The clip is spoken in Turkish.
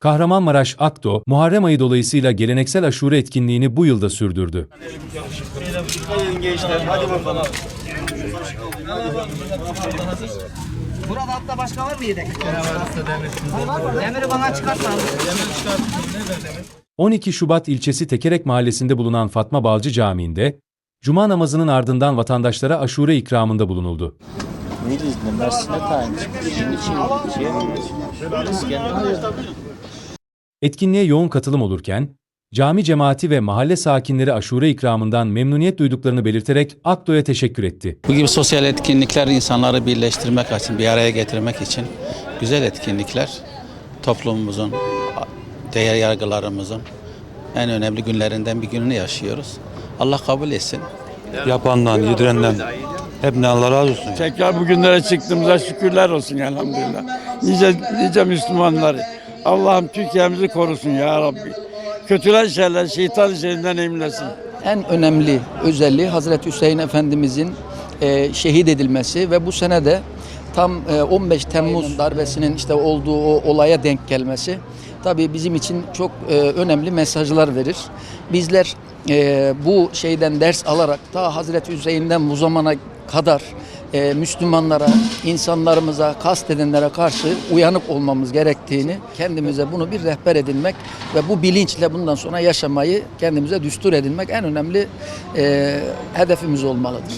Kahramanmaraş Akdo, Muharrem ayı dolayısıyla geleneksel aşure etkinliğini bu yılda sürdürdü. Burada hatta başka var mı yedek? Demiri bana çıkartma. 12 Şubat ilçesi Tekerek mahallesinde bulunan Fatma Balcı Camii'nde, Cuma namazının ardından vatandaşlara aşure ikramında bulunuldu. Ne Mersin'e tayin Şimdi için. Etkinliğe yoğun katılım olurken, cami cemaati ve mahalle sakinleri aşure ikramından memnuniyet duyduklarını belirterek Akdo'ya teşekkür etti. Bu gibi sosyal etkinlikler insanları birleştirmek için, bir araya getirmek için güzel etkinlikler toplumumuzun, değer yargılarımızın en önemli günlerinden bir gününü yaşıyoruz. Allah kabul etsin. yapandan, yedirenden hepsinden Allah razı olsun. Tekrar bugünlere çıktığımıza şükürler olsun elhamdülillah. Nice, nice Müslümanları. Allah'ım Türkiye'mizi korusun ya Rabbi. Kötüler şeyler şeytan işlerinden eminlesin. en önemli özelliği Hazreti Hüseyin Efendimizin e, şehit edilmesi ve bu sene de tam e, 15 Temmuz darbesinin işte olduğu o olaya denk gelmesi tabii bizim için çok e, önemli mesajlar verir. Bizler e, bu şeyden ders alarak ta Hazreti Hüseyin'den bu zamana kadar e, Müslümanlara, insanlarımıza, kastedenlere karşı uyanık olmamız gerektiğini, kendimize bunu bir rehber edinmek ve bu bilinçle bundan sonra yaşamayı kendimize düstur edinmek en önemli e, hedefimiz olmalıdır.